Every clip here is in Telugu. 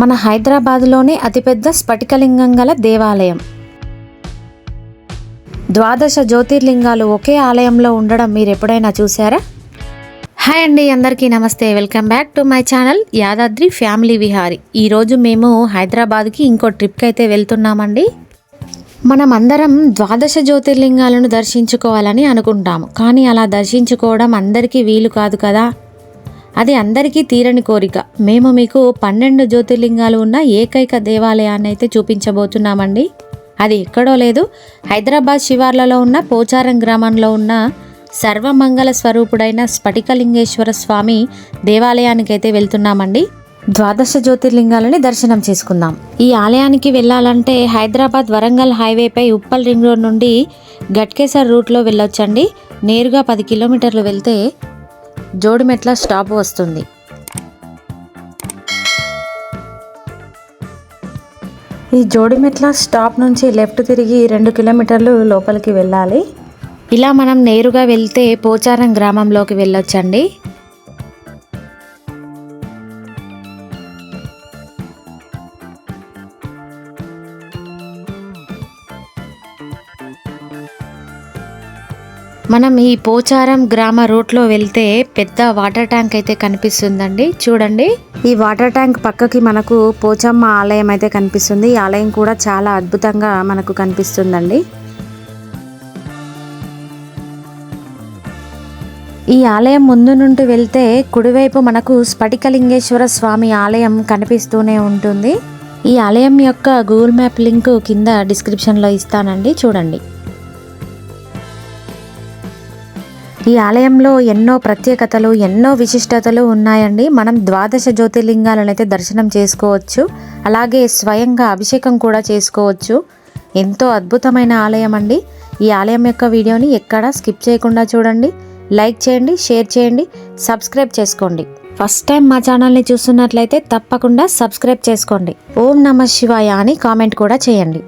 మన హైదరాబాద్లోనే అతిపెద్ద స్ఫటికలింగం గల దేవాలయం. ద్వాదశ జ్యోతిర్లింగాలు ఒకే ఆలయంలో ఉండడం మీరు ఎప్పుడైనా చూసారా హాయ్ అండి అందరికీ నమస్తే. Welcome back to my channel Yadadri family Vihari. ఈరోజు మేము హైదరాబాద్కి ఇంకో ట్రిప్కి అయితే వెళ్తున్నామండి. మనం అందరం ద్వాదశ జ్యోతిర్లింగాలను దర్శించుకోవాలని అనుకుంటాము. కానీ అలా దర్శించుకోవడం అందరికీ వీలు కాదు కదా. అది అందరికీ తీరని కోరిక. మేము మీకు పన్నెండు జ్యోతిర్లింగాలు ఉన్న ఏకైక దేవాలయాన్ని అయితే చూపించబోతున్నామండి. అది ఎక్కడో లేదు. హైదరాబాద్ శివార్లలో ఉన్న పోచారం గ్రామంలో ఉన్న సర్వమంగళ స్వరూపుడైన స్ఫటికలింగేశ్వర స్వామి దేవాలయానికి అయితే వెళ్తున్నామండి. ద్వాదశ జ్యోతిర్లింగాలని దర్శనం చేసుకుందాం. ఈ ఆలయానికి వెళ్ళాలంటే హైదరాబాద్ వరంగల్ హైవేపై ఉప్పల్ రింగ్ రోడ్ నుండి గట్కేసర్ రూట్లో వెళ్ళొచ్చండి. నేరుగా పది కిలోమీటర్లు వెళ్తే జోడిమెట్ల స్టాప్ వస్తుంది. ఈ జోడిమెట్ల స్టాప్ నుంచి లెఫ్ట్ తిరిగి రెండు కిలోమీటర్లు లోపలికి వెళ్ళాలి. ఇలా మనం నేరుగా వెళ్తే పోచారం గ్రామంలోకి వెళ్ళొచ్చండి. మనం ఈ పోచారం గ్రామ రోడ్లో వెళ్తే పెద్ద వాటర్ ట్యాంక్ అయితే కనిపిస్తుందండి. చూడండి. ఈ వాటర్ ట్యాంక్ పక్కకి మనకు పోచమ్మ ఆలయం అయితే కనిపిస్తుంది. ఈ ఆలయం కూడా చాలా అద్భుతంగా మనకు కనిపిస్తుందండి. ఈ ఆలయం ముందు నుండి వెళ్తే కుడివైపు మనకు స్ఫటికలింగేశ్వర స్వామి ఆలయం కనిపిస్తూనే ఉంటుంది. ఈ ఆలయం యొక్క గూగుల్ మ్యాప్ లింక్ కింద డిస్క్రిప్షన్లో ఇస్తానండి. చూడండి. ఈ ఆలయంలో ఎన్నో ప్రత్యేకతలు ఎన్నో విశిష్టతలు ఉన్నాయండి. మనం ద్వాదశ జ్యోతిర్లింగాలను అయితే దర్శనం చేసుకోవచ్చు. అలాగే స్వయంగా అభిషేకం కూడా చేసుకోవచ్చు. ఎంతో అద్భుతమైన ఆలయం అండి. ఈ ఆలయం యొక్క వీడియోని ఎక్కడా స్కిప్ చేయకుండా చూడండి. లైక్ చేయండి షేర్ చేయండి సబ్స్క్రైబ్ చేసుకోండి. ఫస్ట్ టైం మా ఛానల్ని చూస్తున్నట్లయితే తప్పకుండా సబ్స్క్రైబ్ చేసుకోండి. ఓం నమ శివాయ అని కామెంట్ కూడా చేయండి.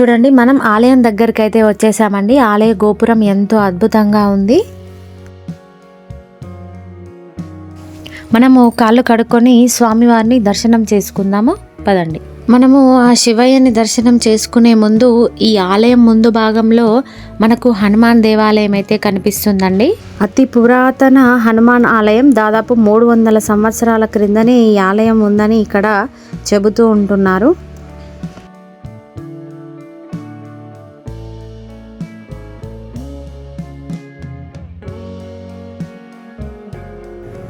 చూడండి మనం ఆలయం దగ్గరికి అయితే వచ్చేసామండి. ఆలయ గోపురం ఎంతో అద్భుతంగా ఉంది. మనము కాళ్ళు కడుక్కొని స్వామివారిని దర్శనం చేసుకుందాము. పదండి. మనము ఆ శివయ్యని దర్శనం చేసుకునే ముందు ఈ ఆలయం ముందు భాగంలో మనకు హనుమాన్ దేవాలయం అయితే కనిపిస్తుందండి. అతి పురాతన హనుమాన్ ఆలయం. దాదాపు మూడు వందల సంవత్సరాల క్రిందనే ఈ ఆలయం ఉందని ఇక్కడ చెబుతూ ఉంటున్నారు.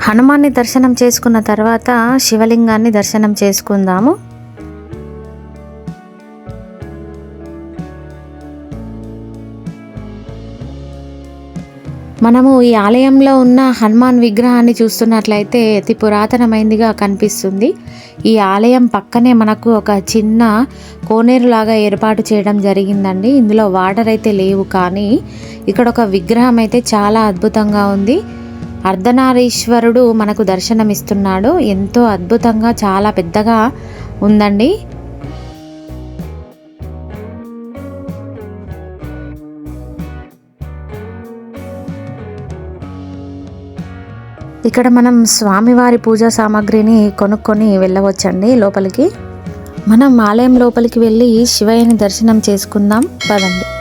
హనుమాన్ని దర్శనం చేసుకున్న తర్వాత శివలింగాన్ని దర్శనం చేసుకుందాము. మనము ఈ ఆలయంలో ఉన్న హనుమాన్ విగ్రహాన్ని చూస్తున్నట్లయితే అతి పురాతనమైనదిగా కనిపిస్తుంది. ఈ ఆలయం పక్కనే మనకు ఒక చిన్న కోనేరు లాగా ఏర్పాటు చేయడం జరిగిందండి. ఇందులో వాటర్ అయితే లేవు కానీ ఇక్కడ ఒక విగ్రహం అయితే చాలా అద్భుతంగా ఉంది. అర్ధనారీశ్వరుడు మనకు దర్శనమిస్తున్నాడు. ఎంతో అద్భుతంగా చాలా పెద్దగా ఉందండి. ఇక్కడ మనం స్వామివారి పూజా సామాగ్రిని కొనుక్కొని వెళ్ళవచ్చండి లోపలికి. మనం ఆలయం లోపలికి వెళ్ళి శివయ్యని దర్శనం చేసుకుందాం. పదండి.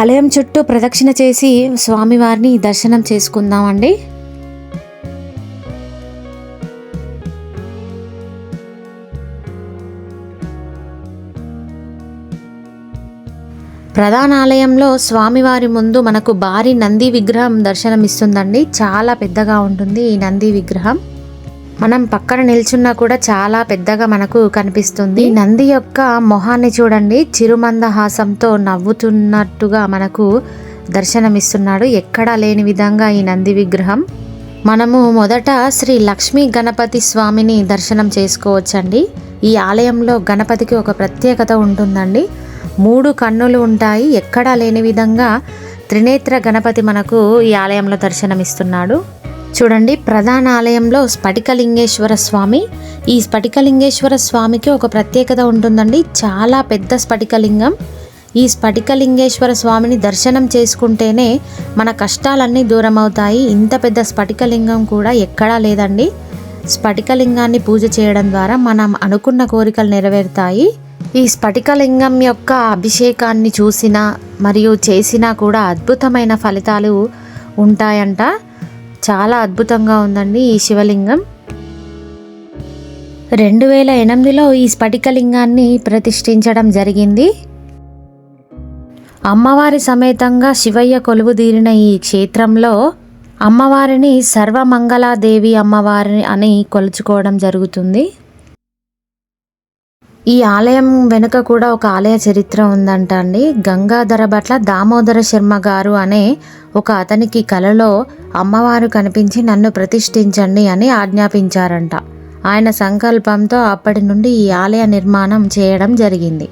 ఆలయం చుట్టూ ప్రదక్షిణ చేసి స్వామివారిని దర్శనం చేసుకుందామండి. ప్రధాన ఆలయంలో స్వామివారి ముందు మనకు భారీ నంది విగ్రహం దర్శనమిస్తుందండి. చాలా పెద్దగా ఉంటుంది ఈ నంది విగ్రహం. మనం పక్కన నిల్చున్నా కూడా చాలా పెద్దగా మనకు కనిపిస్తుంది. నంది యొక్క మొహాన్ని చూడండి. చిరుమందహాసంతో నవ్వుతున్నట్టుగా మనకు దర్శనమిస్తున్నాడు. ఎక్కడా లేని విధంగా ఈ నంది విగ్రహం. మనము మొదట శ్రీ లక్ష్మీ గణపతి స్వామిని దర్శనం చేసుకోవచ్చండి. ఈ ఆలయంలో గణపతికి ఒక ప్రత్యేకత ఉంటుందండి. మూడు కన్నులు ఉంటాయి. ఎక్కడా లేని విధంగా త్రినేత్ర గణపతి మనకు ఈ ఆలయంలో దర్శనమిస్తున్నాడు. చూడండి ప్రధాన ఆలయంలో స్ఫటికలింగేశ్వర స్వామి. ఈ స్ఫటికలింగేశ్వర స్వామికి ఒక ప్రత్యేకత ఉంటుందండి. చాలా పెద్ద స్ఫటికలింగం. ఈ స్ఫటికలింగేశ్వర స్వామిని దర్శనం చేసుకుంటేనే మన కష్టాలన్నీ దూరం అవుతాయి ఇంత పెద్ద స్ఫటికలింగం కూడా ఎక్కడా లేదండి. స్ఫటికలింగాన్ని పూజ చేయడం ద్వారా మనం అనుకున్న కోరికలు నెరవేరుతాయి. ఈ స్ఫటికలింగం యొక్క అభిషేకాన్ని చూసినా మరియు చేసినా కూడా అద్భుతమైన ఫలితాలు ఉంటాయంట. చాలా అద్భుతంగా ఉందండి ఈ శివలింగం. రెండు వేల ఎనిమిదిలో ఈ స్ఫటికలింగాన్ని ప్రతిష్ఠించడం జరిగింది. అమ్మవారి సమేతంగా శివయ్య కొలువుదీరిన ఈ క్షేత్రంలో అమ్మవారిని సర్వమంగళాదేవి అమ్మవారిని అని కొలుచుకోవడం జరుగుతుంది. ఈ ఆలయం వెనుక కూడా ఒక ఆలయ చరిత్ర ఉందంట అండి గంగాధర భట్ల దామోదర శర్మ గారు అనే ఒక అతనికి కలలో అమ్మవారు కనిపించి నన్ను ప్రతిష్ఠించండి అని ఆజ్ఞాపించారంట. ఆయన సంకల్పంతో అప్పటి నుండి ఈ ఆలయ నిర్మాణం చేయడం జరిగింది.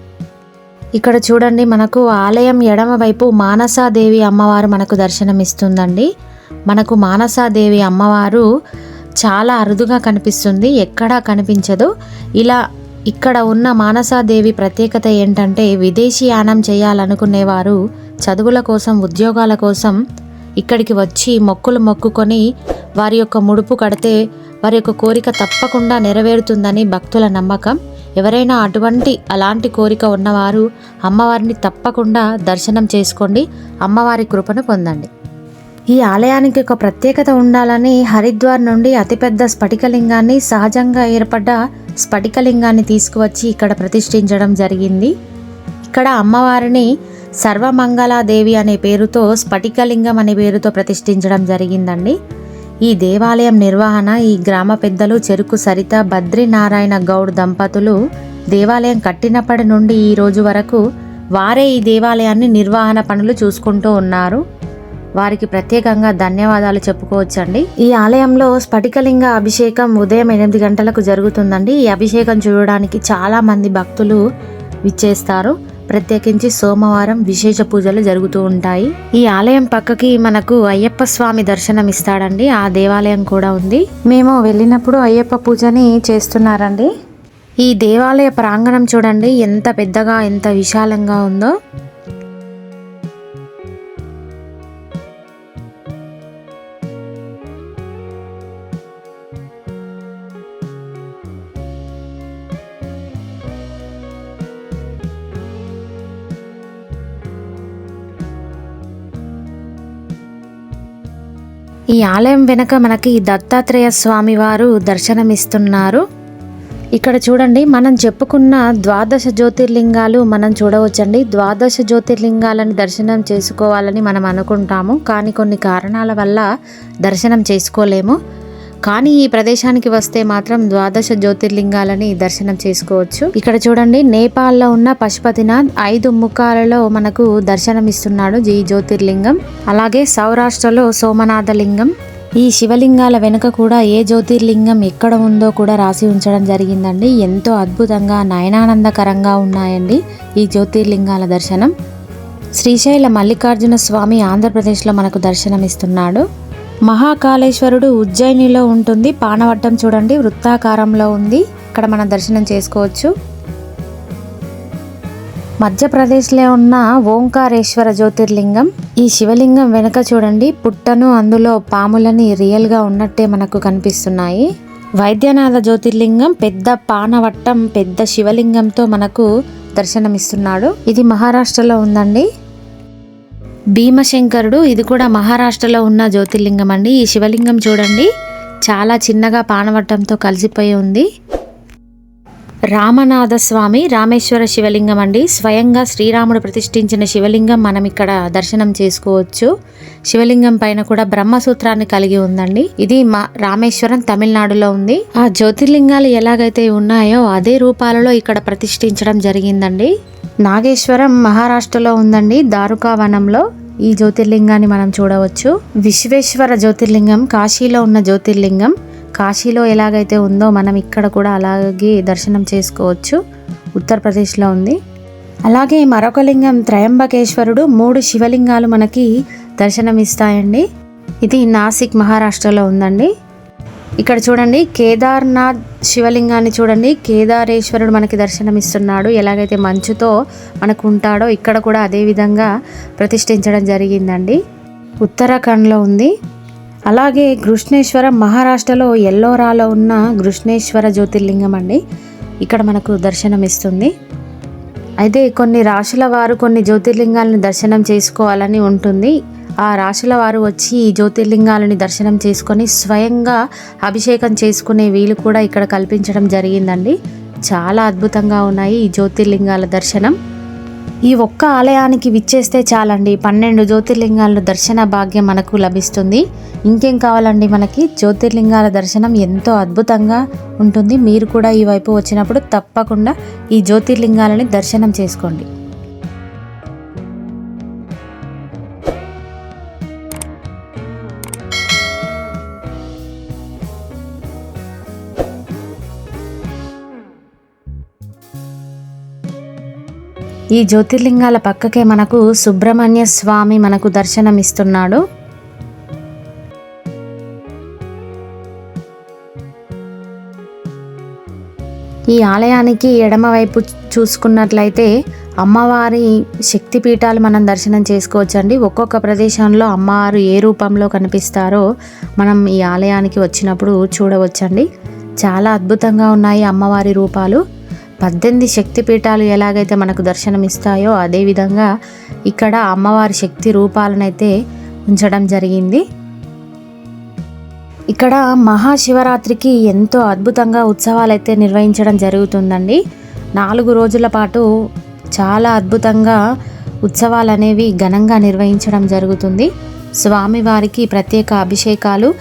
ఇక్కడ చూడండి మనకు ఆలయం ఎడమ వైపు మానసాదేవి అమ్మవారు మనకు దర్శనమిస్తుందండి. మనకు మానసాదేవి అమ్మవారు చాలా అరుదుగా కనిపిస్తుంది. ఎక్కడా కనిపించదు. ఇలా ఇక్కడ ఉన్న మానసాదేవి ప్రత్యేకత ఏంటంటే విదేశీయానం చేయాలనుకునేవారు చదువుల కోసం ఉద్యోగాల కోసం ఇక్కడికి వచ్చి మొక్కులు మొక్కుకొని వారి యొక్క ముడుపు కడితే వారి యొక్క కోరిక తప్పకుండా నెరవేరుతుందని భక్తుల నమ్మకం. ఎవరైనా అటువంటి అలాంటి కోరిక ఉన్నవారు అమ్మవారిని తప్పకుండా దర్శనం చేసుకోండి. అమ్మవారి కృపను పొందండి. ఈ ఆలయానికి ఒక ప్రత్యేకత ఉండాలని హరిద్వార్ నుండి అతిపెద్ద స్ఫటికలింగాన్ని సహజంగా ఏర్పడ్డ స్ఫటికలింగాన్ని తీసుకువచ్చి ఇక్కడ ప్రతిష్ఠించడం జరిగింది. ఇక్కడ అమ్మవారిని సర్వమంగళాదేవి అనే పేరుతో స్ఫటికలింగం అనే పేరుతో ప్రతిష్ఠించడం జరిగిందండి. ఈ దేవాలయం నిర్వహణ ఈ గ్రామ పెద్దలు చెరుకు సరిత బద్రీనారాయణ గౌడ్ దంపతులు దేవాలయం కట్టినప్పటి నుండి ఈ రోజు వరకు వారే ఈ దేవాలయాన్ని నిర్వహణ పనులు చూసుకుంటూ ఉన్నారు. వారికి ప్రత్యేకంగా ధన్యవాదాలు చెప్పుకోవచ్చండి. ఈ ఆలయంలో స్ఫటికలింగ అభిషేకం ఉదయం ఎనిమిది గంటలకు జరుగుతుందండి. ఈ అభిషేకం చూడడానికి చాలా మంది భక్తులు విచ్చేస్తారు. ప్రత్యేకించి సోమవారం విశేష పూజలు జరుగుతూ ఉంటాయి. ఈ ఆలయం పక్కకి మనకు అయ్యప్ప స్వామి దర్శనం ఇస్తాడండి. ఆ దేవాలయం కూడా ఉంది. మేము వెళ్ళినప్పుడు అయ్యప్ప పూజని చేస్తున్నారండి. ఈ దేవాలయ ప్రాంగణం చూడండి. ఎంత పెద్దగా ఎంత విశాలంగా ఉందో. ఈ ఆలయం వెనక మనకి దత్తాత్రేయ స్వామి వారు దర్శనమిస్తున్నారు. ఇక్కడ చూడండి మనం చెప్పుకున్న ద్వాదశ జ్యోతిర్లింగాలు మనం చూడవచ్చండి. ద్వాదశ జ్యోతిర్లింగాలని దర్శనం చేసుకోవాలని మనం అనుకుంటాము. కానీ కొన్ని కారణాల వల్ల దర్శనం చేసుకోలేము. కానీ ఈ ప్రదేశానికి వస్తే మాత్రం ద్వాదశ జ్యోతిర్లింగాలని దర్శనం చేసుకోవచ్చు. ఇక్కడ చూడండి నేపాల్లో ఉన్న పశుపతినాథ్ ఐదు ముఖాలలో మనకు దర్శనమిస్తున్నాడు ఈ జ్యోతిర్లింగం. అలాగే సౌరాష్ట్రలో సోమనాథ లింగం ఈ శివలింగాల వెనుక కూడా ఏ జ్యోతిర్లింగం ఎక్కడ ఉందో కూడా రాసి ఉంచడం జరిగిందండి. ఎంతో అద్భుతంగా నయనానందకరంగా ఉన్నాయండి ఈ జ్యోతిర్లింగాల దర్శనం. శ్రీశైల మల్లికార్జున స్వామి ఆంధ్రప్రదేశ్లో మనకు దర్శనమిస్తున్నాడు. మహాకాళేశ్వరుడు ఉజ్జయినిలో ఉంటుంది. పానవట్టం చూడండి వృత్తాకారంలో ఉంది. ఇక్కడ మనం దర్శనం చేసుకోవచ్చు. మధ్యప్రదేశ్లో ఉన్న ఓంకారేశ్వర జ్యోతిర్లింగం. ఈ శివలింగం వెనుక చూడండి పుట్టను అందులో పాములని రియల్గా ఉన్నట్టే మనకు కనిపిస్తున్నాయి. వైద్యనాథ జ్యోతిర్లింగం పెద్ద పానవట్టం పెద్ద శివలింగంతో మనకు దర్శనమిస్తున్నాడు. ఇది మహారాష్ట్రలో ఉందండి. భీమశంకరుడు ఇది కూడా మహారాష్ట్రలో ఉన్న జ్యోతిర్లింగం అండి. ఈ శివలింగం చూడండి. చాలా చిన్నగా పానవట్టంతో కలిసిపోయి ఉంది. రామనాథస్వామి రామేశ్వర శివలింగం అండి. స్వయంగా శ్రీరాముడు ప్రతిష్ఠించిన శివలింగం మనం ఇక్కడ దర్శనం చేసుకోవచ్చు. శివలింగం పైన కూడా బ్రహ్మసూత్రాన్ని కలిగి ఉందండి. ఇది మా రామేశ్వరం తమిళనాడులో ఉంది. ఆ జ్యోతిర్లింగాలు ఎలాగైతే ఉన్నాయో అదే రూపాలలో ఇక్కడ ప్రతిష్ఠించడం జరిగిందండి. నాగేశ్వరం మహారాష్ట్రలో ఉందండి. దారుకావనంలో ఈ జ్యోతిర్లింగాన్ని మనం చూడవచ్చు. విశ్వేశ్వర జ్యోతిర్లింగం కాశీలో ఉన్న జ్యోతిర్లింగం. కాశీలో ఎలాగైతే ఉందో మనం ఇక్కడ కూడా అలాగే దర్శనం చేసుకోవచ్చు. ఉత్తరప్రదేశ్లో ఉంది. అలాగే మరొక లింగం త్రయంబకేశ్వరుడు మూడు శివలింగాలు మనకి దర్శనమిస్తాయండి. ఇది నాసిక్ మహారాష్ట్రలో ఉందండి. ఇక్కడ చూడండి కేదార్నాథ్ శివలింగాన్ని చూడండి. కేదారేశ్వరుడు మనకి దర్శనమిస్తున్నాడు. ఎలాగైతే మంచుతో మనకు ఉంటాడో ఇక్కడ కూడా అదే విధంగా ప్రతిష్ఠించడం జరిగిందండి. ఉత్తరాఖండ్లో ఉంది. అలాగే కృష్ణేశ్వరం మహారాష్ట్రలో ఎల్లోరాలో ఉన్న కృష్ణేశ్వర జ్యోతిర్లింగం అండి. ఇక్కడ మనకు దర్శనమిస్తుంది అయితే కొన్ని రాశుల వారు కొన్ని జ్యోతిర్లింగాలను దర్శనం చేసుకోవాలని ఉంటుంది. ఆ రాశుల వారు వచ్చి ఈ జ్యోతిర్లింగాలని దర్శనం చేసుకొని స్వయంగా అభిషేకం చేసుకునే వీలు కూడా ఇక్కడ కల్పించడం జరిగిందండి. చాలా అద్భుతంగా ఉన్నాయి ఈ జ్యోతిర్లింగాల దర్శనం. ఈ ఒక్క ఆలయానికి విచ్చేస్తే చాలండి. పన్నెండు జ్యోతిర్లింగాల దర్శన భాగ్యం మనకు లభిస్తుంది. ఇంకేం కావాలండి మనకి? జ్యోతిర్లింగాల దర్శనం ఎంతో అద్భుతంగా ఉంటుంది. మీరు కూడా ఈ వైపు వచ్చినప్పుడు తప్పకుండా ఈ జ్యోతిర్లింగాలని దర్శనం చేసుకోండి. ఈ జ్యోతిర్లింగాల పక్కకే మనకు సుబ్రహ్మణ్య స్వామి మనకు దర్శనమిస్తున్నాడు. ఈ ఆలయానికి ఎడమవైపు చూసుకున్నట్లయితే అమ్మవారి శక్తిపీఠాలు మనం దర్శనం చేసుకోవచ్చండి. ఒక్కొక్క ప్రదేశంలో అమ్మవారు ఏ రూపంలో కనిపిస్తారో మనం ఈ ఆలయానికి వచ్చినప్పుడు చూడవచ్చండి. చాలా అద్భుతంగా ఉన్నాయి అమ్మవారి రూపాలు. పద్దెనిమిది శక్తిపీఠాలు ఎలాగైతే మనకు దర్శనమిస్తాయో అదేవిధంగా ఇక్కడ అమ్మవారి శక్తి రూపాలనైతే ఉంచడం జరిగింది. ఇక్కడ మహాశివరాత్రికి ఎంతో అద్భుతంగా ఉత్సవాలు అయితే నిర్వహించడం జరుగుతుందండి. నాలుగు రోజుల పాటు చాలా అద్భుతంగా ఉత్సవాలు అనేవి ఘనంగా నిర్వహించడం జరుగుతుంది. స్వామివారికి ప్రత్యేక అభిషేకాలు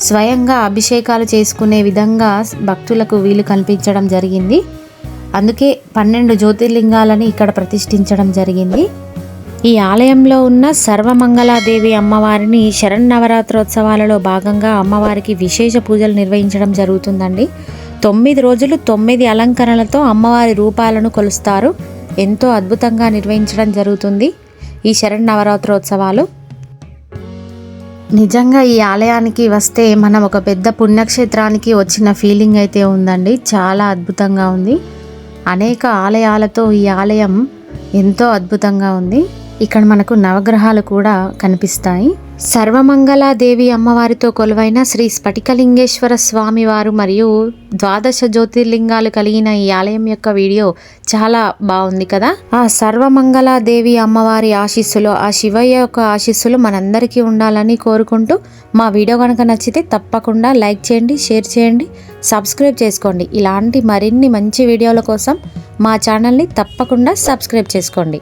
స్వయంగా అభిషేకాలు చేసుకునే విధంగా భక్తులకు వీలు కల్పించడం జరిగింది. అందుకే పన్నెండు జ్యోతిర్లింగాలని ఇక్కడ ప్రతిష్ఠించడం జరిగింది. ఈ ఆలయంలో ఉన్న సర్వమంగళాదేవి అమ్మవారిని శరన్నవరాత్రోత్సవాలలో భాగంగా అమ్మవారికి విశేష పూజలు నిర్వహించడం జరుగుతుందండి. తొమ్మిది రోజులు తొమ్మిది అలంకరణలతో అమ్మవారి రూపాలను కొలుస్తారు. ఎంతో అద్భుతంగా నిర్వహించడం జరుగుతుంది ఈ శరన్నవరాత్రోత్సవాలు నిజంగా ఈ ఆలయానికి వస్తే మనం ఒక పెద్ద పుణ్యక్షేత్రానికి వచ్చిన ఫీలింగ్ అయితే ఉందండి. చాలా అద్భుతంగా ఉంది. అనేక ఆలయాలతో ఈ ఆలయం ఎంతో అద్భుతంగా ఉంది. ఇక్కడ మనకు నవగ్రహాలు కూడా కనిపిస్తాయి. సర్వమంగళాదేవి అమ్మవారితో కొలువైన శ్రీ స్ఫటికలింగేశ్వర స్వామివారు మరియు ద్వాదశ జ్యోతిర్లింగాలు కలిగిన ఈ ఆలయం యొక్క వీడియో చాలా బాగుంది కదా? ఆ సర్వమంగళాదేవి అమ్మవారి ఆశీస్సులు ఆ శివయ్య యొక్క ఆశీస్సులు మనందరికీ ఉండాలని కోరుకుంటూ మా వీడియో కనుక నచ్చితే తప్పకుండా లైక్ చేయండి షేర్ చేయండి సబ్స్క్రైబ్ చేసుకోండి. ఇలాంటి మరిన్ని మంచి వీడియోల కోసం మా ఛానల్ని తప్పకుండా సబ్స్క్రైబ్ చేసుకోండి.